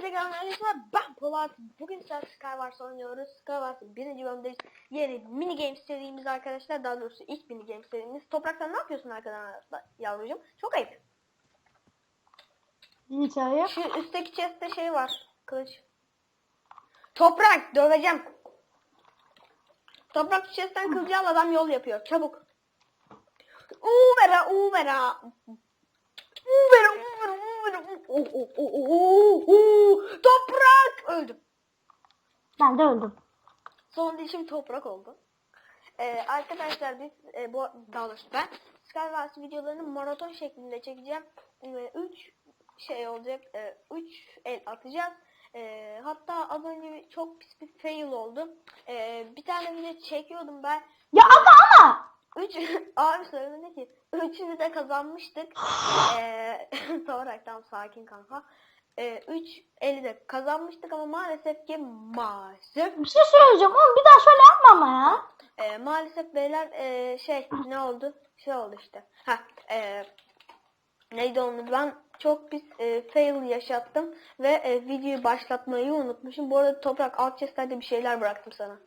Hepinize arkadaşlar ben Polat. Bugün sizlerle Skywars oynuyoruz. Skywars'ın birinci bölümdeyiz. Yeni mini game serimiz arkadaşlar. Daha doğrusu ilk mini game serimiz. Topraktan ne yapıyorsun arkadaşlar yavrucuğum? Çok ayıp. Hiç hayır. Şu üstteki chest'te şey var. Kılıç. Toprak döveceğim. Toprak chest'ten kılıcı al adam yol yapıyor. Çabuk. Uvera uvera. Uvera uvera uvera. Oh, oh, oh, oh, oh, oh. Toprak öldüm. Ben de öldüm. Son dişim toprak oldu. Ee, arkadaşlar biz e, bu daha doğrusu ben Skywars videolarını maraton şeklinde çekeceğim. 3 şey olacak. 3 el atacağız. Ee, hatta az önce çok pis bir fail oldu. Ee, bir tane video çekiyordum ben. Ya ama ama. 3 abi söyledi ki üçünü de kazanmıştık. Ee, tam sakin kanka. 3 eli de kazanmıştık ama maalesef ki maalesef Bir şey söyleyeceğim oğlum bir daha şöyle yapma ama ya. e, maalesef beyler e, şey ne oldu? Şey oldu işte. Ha, e, neydi onu? Ben çok pis e, fail yaşattım ve e, videoyu başlatmayı unutmuşum. Bu arada toprak alt chestlerde bir şeyler bıraktım sana.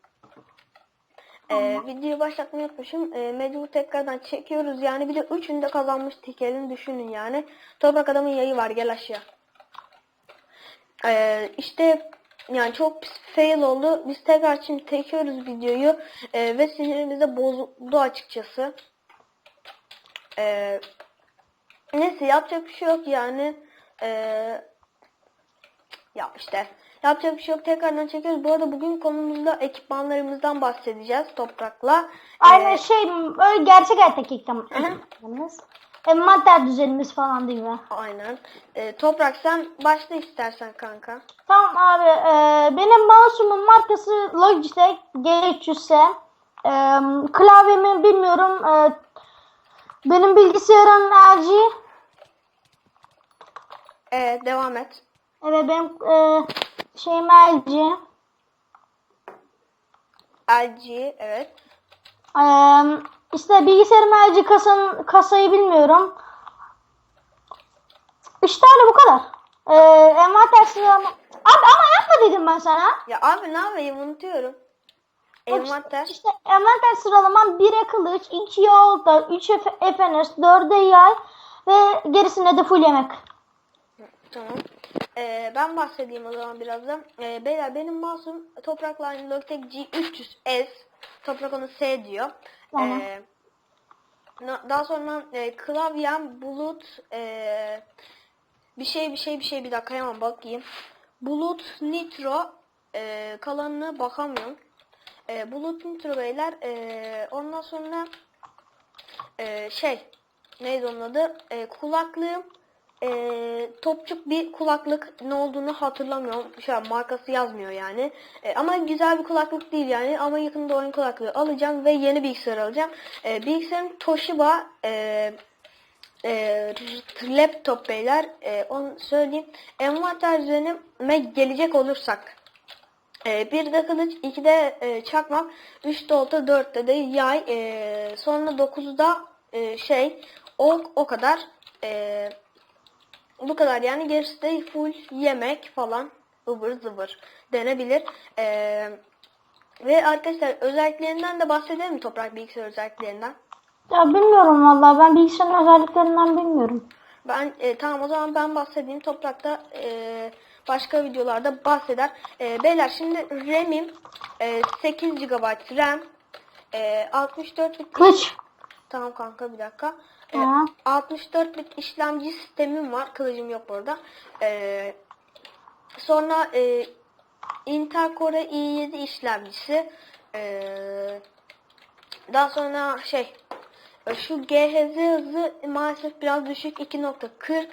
E, videoyu başlatmayı unutmuşum. E, mecbur tekrardan çekiyoruz yani. Bir de üçünü de kazanmış tekelini düşünün yani. Toprak adamın yayı var gel aşağı. E, işte yani çok pis fail oldu. Biz tekrar şimdi çekiyoruz videoyu e, ve sinirimiz de bozuldu açıkçası. E, neyse yapacak bir şey yok yani. E, ya işte yapacak bir şey yok tekrardan çekiyoruz. Bu arada bugün konumuzda ekipmanlarımızdan bahsedeceğiz toprakla. Aynen E, şey öyle gerçek hayattaki ekranımız. Envanter düzenimiz falan değil mi? aynen. E, toprak sen başla istersen kanka. Tamam abi e, benim mouse'umun markası Logitech G300S. E, klavyemi bilmiyorum. E, benim bilgisayarım LG. E, devam et. Evet benim e, şeyim LG. LG evet. E, işte bilgisayarım LG kasanın, kasayı bilmiyorum. İşte öyle bu kadar. E, envanter sıralama. Abi ama yapma dedim ben sana. Ya abi ne yapayım unutuyorum. Envanter. İşte envanter sıralamam 1'e kılıç, 2'ye olta, 3'e FNS, 4'e yay ve gerisine de full yemek. Tamam. Ee, ben bahsedeyim o zaman birazdan. Ee, beyler benim mouse'um Toprak Line Logitech G300S. Toprak onu S diyor. Tamam. Ee, daha sonra e, klavyem Bulut e, bir şey bir şey bir şey bir dakika hemen bakayım. Bulut Nitro e, kalanına bakamıyorum. E, Bulut Nitro beyler e, ondan sonra e, şey neydi onun adı? E, kulaklığım e, topçuk bir kulaklık ne olduğunu hatırlamıyorum. Şu an markası yazmıyor yani. E, ama güzel bir kulaklık değil yani. Ama yakında oyun kulaklığı alacağım ve yeni bilgisayar alacağım. E, bilgisayarım Toshiba e, e, laptop beyler. E, onu söyleyeyim. Envanter düzenime gelecek olursak. E, bir de kılıç, iki de e, çakmak, üç de olta, dörtte de yay, e, sonra dokuzda e, şey, ok o kadar. E, bu kadar yani gerisi de full yemek falan ıvır zıvır denebilir. E, ve arkadaşlar özelliklerinden de bahsedelim mi toprak bilgisayar özelliklerinden? Ya bilmiyorum vallahi ben bilgisayarın özelliklerinden bilmiyorum. Ben e, tamam o zaman ben bahsedeyim. Toprakta e, başka videolarda bahseder. E, beyler şimdi RAM'im e, 8 GB RAM e, 64 bit Kılıç. Tamam kanka bir dakika. E, Tamam. 64 bit işlemci sistemim var. Kılıcım yok orada. E, sonra e, Intel Core i7 işlemcisi. E, daha sonra şey e, şu GHz hızı maalesef biraz düşük 2.40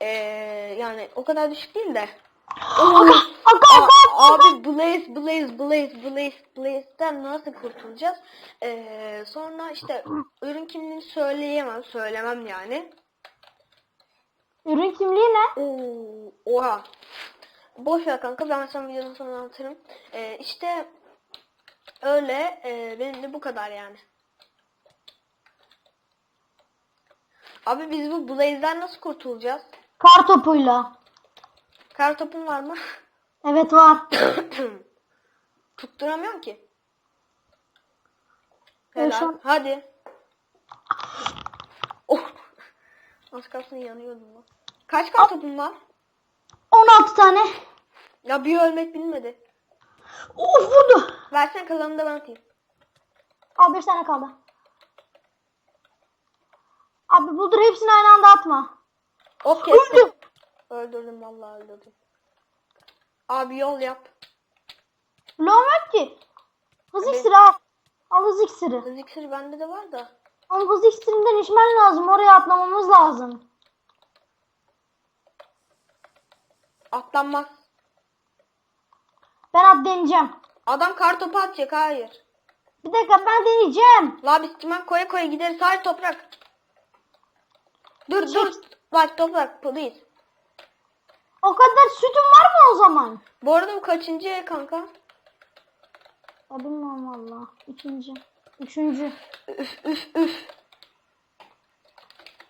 e, yani o kadar düşük değil de abi Blaze Blaze Blaze Blaze Blaze'den nasıl kurtulacağız? E, sonra işte ürün kimliğini söyleyemem söylemem yani. Ürün kimliği ne? Oo, oha. Boş ver kanka ben sana videonun sonunda anlatırım. E, işte öyle e, benim de bu kadar yani. Abi biz bu Blaze'den nasıl kurtulacağız? Kar topuyla. Kar topun var mı? Evet var. Tutturamıyorum ki. Helal. an- Hadi. Oh. Az kalsın yanıyordum lan. Kaç kar topun var? 16 tane. Ya bir ölmek bilmedi. Of vurdu. Versen kalanını da ben atayım. Abi bir tane kaldı. Abi buldur hepsini aynı anda atma. Ok kestim. Öldüm. Öldürdüm vallahi öldürdüm. Abi yol yap. Yok ki. Hız Evet. iksiri al. Al hız iksiri. Hız iksiri bende de var da. Ama hız iksirinden içmen lazım. Oraya atlamamız lazım. Atlanmaz. Ben at deneyeceğim. Adam kar topu atacak hayır. Bir dakika ben deneyeceğim. La biz çimen koya koya gideriz. Hayır toprak. Dur dur. Bak toprak please. O kadar sütün var mı o zaman? Bu arada bu kaçıncı el kanka? Ya bilmiyorum valla. İkinci. Üçüncü. Üf üf üf.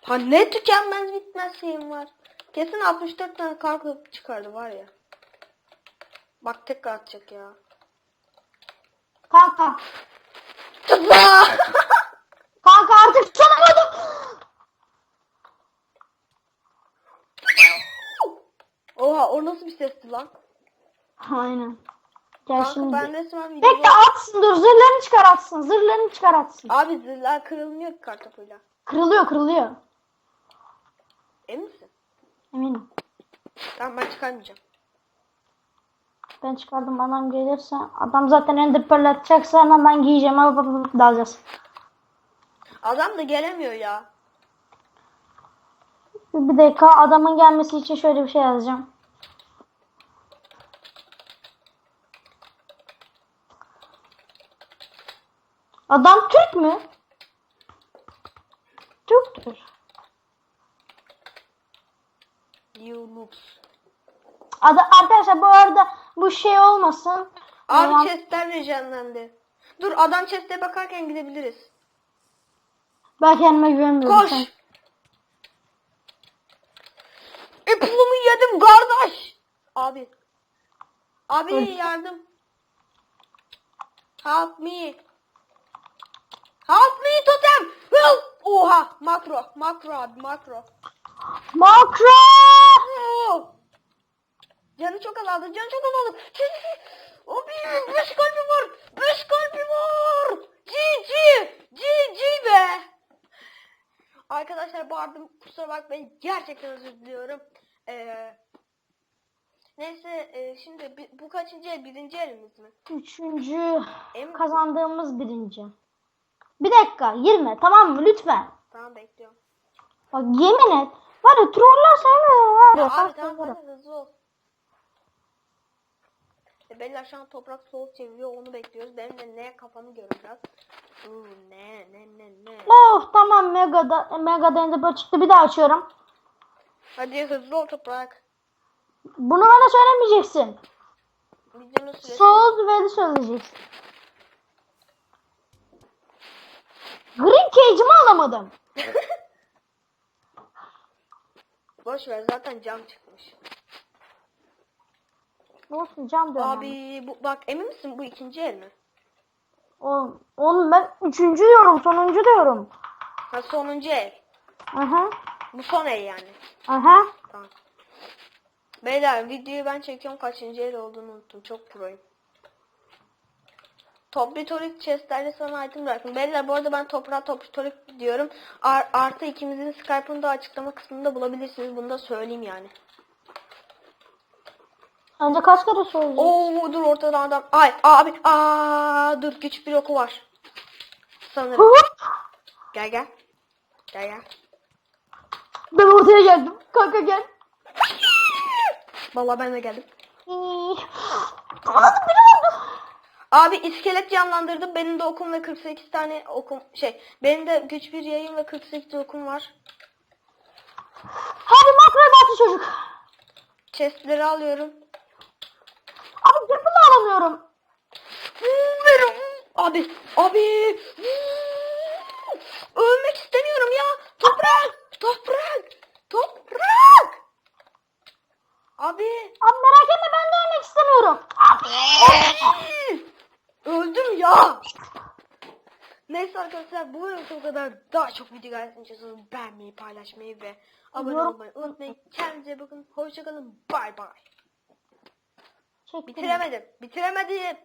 Ha ne tükenmez bitmez şeyim var. Kesin 64 tane topu çıkardı var ya. Bak tekrar atacak ya. Kanka. Tıpla! Oha o nasıl bir sesti lan? Aynen. Gel Kanka şimdi. ben resmen video... Bekle atsın dur zırhlarını çıkar atsın. Zırhlarını çıkar atsın. Abi zırhlar kırılmıyor ki kar topuyla. Kırılıyor kırılıyor. Emin misin? Eminim. Tamam ben çıkarmayacağım. Ben çıkardım adam gelirse. Adam zaten ender pearl atacaksa hemen ben giyeceğim. Dalacağız. Adam da gelemiyor ya. Bir dakika adamın gelmesi için şöyle bir şey yazacağım. Adam Türk mü? Türktür. Yunus. Ada arkadaşlar bu arada bu şey olmasın. Abi Yalan- chestler rejenlendi. Dur adam chest'e bakarken gidebiliriz. Ben kendime güvenmiyorum. Koş. sen. İplumu yedim kardeş. Abi. Abi yardım. Help me. Help me totem. Oha makro makro abi makro. Makro! Canı çok azaldı canı çok azaldı. Abi beş kalbim var. Beş kalbim var. GG. GG be. Arkadaşlar bağırdım kusura bakmayın gerçekten özür diliyorum. Ee, neyse e, şimdi bu kaçıncı el? Birinci elimiz mi? Üçüncü Emin kazandığımız birinci. Bir dakika girme tamam mı lütfen. Tamam bekliyorum. Bak yemin et. Var ya troller sevmiyorum. Var ya, Abi tamam hızlı ol. E, Bella şu an toprak soğuk çeviriyor onu bekliyoruz. Benim de ne kafamı göreceğiz. Uuu ne ne ne ne. Oh tamam Mega'da Mega Dendro çıktı bir daha açıyorum. Hadi hızlı ol toprak. Bunu bana söylemeyeceksin. Videonun süresi. Soğuz ve söyleyeceksin. Green Cage'imi alamadım. Boş ver zaten cam çıkmış. Olsun cam diyorum. Abi bu bak emin misin bu ikinci el mi? Oğlum, oğlum ben üçüncü diyorum sonuncu diyorum. Ha sonuncu el. Aha. Bu son el yani. Aha. Tamam. Beyler videoyu ben çekiyorum kaçıncı el olduğunu unuttum. Çok proyum. Toplitorik chestlerle sana item bıraktım. Beyler bu arada ben toprağa toplitorik diyorum. Ar- artı ikimizin Skype'ını da açıklama kısmında bulabilirsiniz. Bunu da söyleyeyim yani. Önce kaç kere söyleyeceğim? Oo dur ortada adam. Ay abi aa dur güç bir oku var. Sanırım. Gel gel. Gel gel. Ben ortaya geldim. Kanka gel. Vallahi ben de geldim. Beni vurdu. Abi iskelet canlandırdım. Benim de okum ve 48 tane okum şey. Benim de güç bir yayın ve 48 okum var. Hadi makroya bastı çocuk. Chestleri alıyorum. Abi yapılı alamıyorum. Abi, abi. Ölmek istemiyorum ya. Toprak, toprak, toprak. Abi. Abi merak etme ben de ölmek istemiyorum. Öldüm ya. Neyse arkadaşlar bu bölüm bu kadar. Daha çok video gelsin istiyorsanız beğenmeyi, paylaşmayı ve abone olmayı unutmayın. Kendinize bakın. Hoşçakalın. Bay bay. Bitiremedim. Bitiremedim.